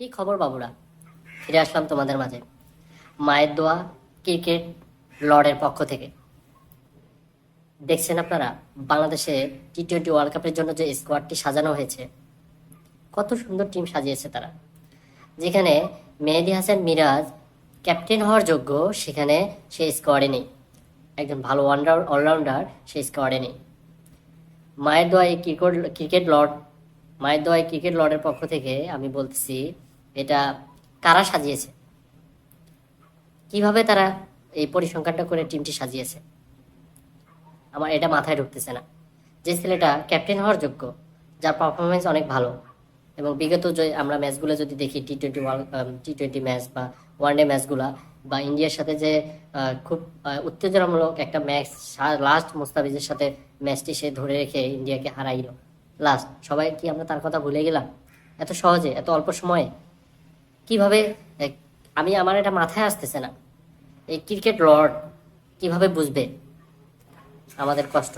কি খবর বাবুরা? ফিরে আসলাম তোমাদের মাঝে। মায়ের দোয়া, ক্রিকেট, লর্ডের পক্ষ থেকে। দেখছেন আপনারা, বাংলাদেশে টি টোয়েন্টি ওয়ার্ল্ড কাপের জন্য যে স্কোয়াডটি সাজানো হয়েছে, কত সুন্দর টিম সাজিয়েছে তারা। যেখানে মেহেদি হাসান মিরাজ ক্যাপ্টেন হওয়ার যোগ্য, সেখানে সে স্কোয়াডে নেই। একজন ভালো অলরাউন্ড অলরাউন্ডার সে স্কোয়াডে নেই। মায়ের দোয়ায় ক্রিকেট ক্রিকেট লর্ড, মায়ের দোয়ায় ক্রিকেট লর্ডের পক্ষ থেকে আমি বলতেছি এটা কারা সাজিয়েছে? কীভাবে তারা এই পরিসংখ্যানটা করে টিমটি সাজিয়েছে? আমার এটা মাথায় ঢুকতেছে না। যে ছেলেটা ক্যাপ্টেন হওয়ার যোগ্য, যার পারফরমেন্স অনেক ভালো, এবং বিগত যে আমরা ম্যাচগুলো যদি দেখি T twenty world T twenty match বা ওয়ানডে ম্যাচগুলা বা ইন্ডিয়ার সাথে যে খুব উত্তেজনামূলক একটা ম্যাচ লাস্ট মুস্তাফিজের সাথে ম্যাচটি সে ধরে রেখে ইন্ডিয়াকে হারাইলো। লাস্ট সবাই কি আমরা তার কথা ভুলে গেলাম? এত সহজে, এত অল্প সময়ে কীভাবে আমি আমার এটা মাথায় আসতেছে না। এই ক্রিকেট লর্ড কীভাবে বুঝবে? আমাদের কষ্ট।